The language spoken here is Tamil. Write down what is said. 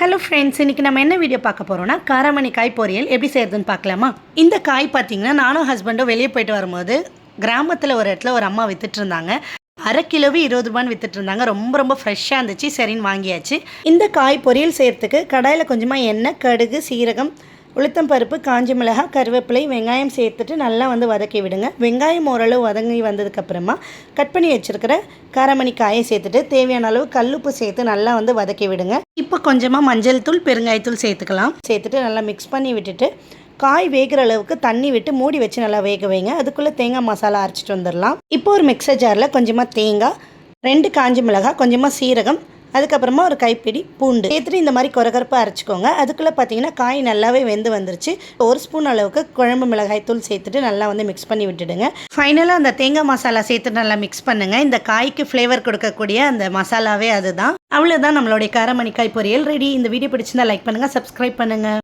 ஹலோ ஃப்ரெண்ட்ஸ் இன்றைக்கி நம்ம என்ன வீடியோ பார்க்க போகிறோம்னா காரமணி காய் பொரியல். எப்படி செய்யறதுன்னு பார்க்கலாமா? இந்த காய் பார்த்தீங்கன்னா நானும் ஹஸ்பண்டும் வெளியே போயிட்டு வரும்போது கிராமத்தில் ஒரு இடத்துல ஒரு அம்மா வித்துட்டு இருந்தாங்க. அரை கிலோவே இருபது ரூபான்னு வித்துட்டு இருந்தாங்க. ரொம்ப ரொம்ப ஃப்ரெஷ்ஷாக இருந்துச்சு சரின்னு வாங்கியாச்சு. இந்த காய் பொரியல் செய்கிறதுக்கு கடாயில் கொஞ்சமாக எண்ணெய் கடுகு சீரகம் உளுத்தம் பருப்பு காஞ்சி மிளகாய் கருவேப்பிலை வெங்காயம் சேர்த்துட்டு நல்லா வந்து வதக்கி விடுங்க. வெங்காயம் ஓரளவு வதங்கி வந்ததுக்கப்புறமா கட் பண்ணி வச்சுருக்கிற காரமணி காயை சேர்த்துட்டு தேவையான அளவு கல்லுப்பு சேர்த்து நல்லா வந்து வதக்கி விடுங்க. இப்போ கொஞ்சமாக மஞ்சள் தூள் பெருங்காயத்தூள் சேர்த்துக்கலாம். சேர்த்துட்டு நல்லா மிக்ஸ் பண்ணி விட்டுட்டு காய் வேகிற அளவுக்கு தண்ணி விட்டு மூடி வச்சு நல்லா வேக வைங்க. அதுக்குள்ளே தேங்காய் மசாலா அரைச்சிட்டு வந்துடலாம். இப்போ ஒரு மிக்சர் ஜாரில் கொஞ்சமாக தேங்காய் ரெண்டு காஞ்சி மிளகாய் கொஞ்சமாக சீரகம் அதுக்கப்புறமா ஒரு கைப்பிடி பூண்டு. சேர்த்துட்டு இந்த மாதிரி குறகரப்பாக அரைச்சிக்கோங்க. அதுக்குள்ளே பார்த்தீங்கன்னா காய் நல்லாவே வெந்து வந்துருச்சு. ஒரு ஸ்பூன் அளவுக்கு குழம்பு மிளகாய் தூள் சேர்த்துட்டு நல்லா வந்து மிக்ஸ் பண்ணி விட்டுடுங்க. ஃபைனலாக அந்த தேங்காய் மசாலா சேர்த்துட்டு நல்லா மிக்ஸ் பண்ணுங்கள் இந்த காய்க்கு ஃப்ளேவர் கொடுக்கக்கூடிய அந்த மசாலாவே அதுதான். அவ்வளோதான் நம்மளுடைய காரமணிக்காய் பொரியல் ரெடி இந்த வீடியோ பிடிச்சிருந்தா லைக் பண்ணுங்கள் சப்ஸ்கிரைப் பண்ணுங்கள்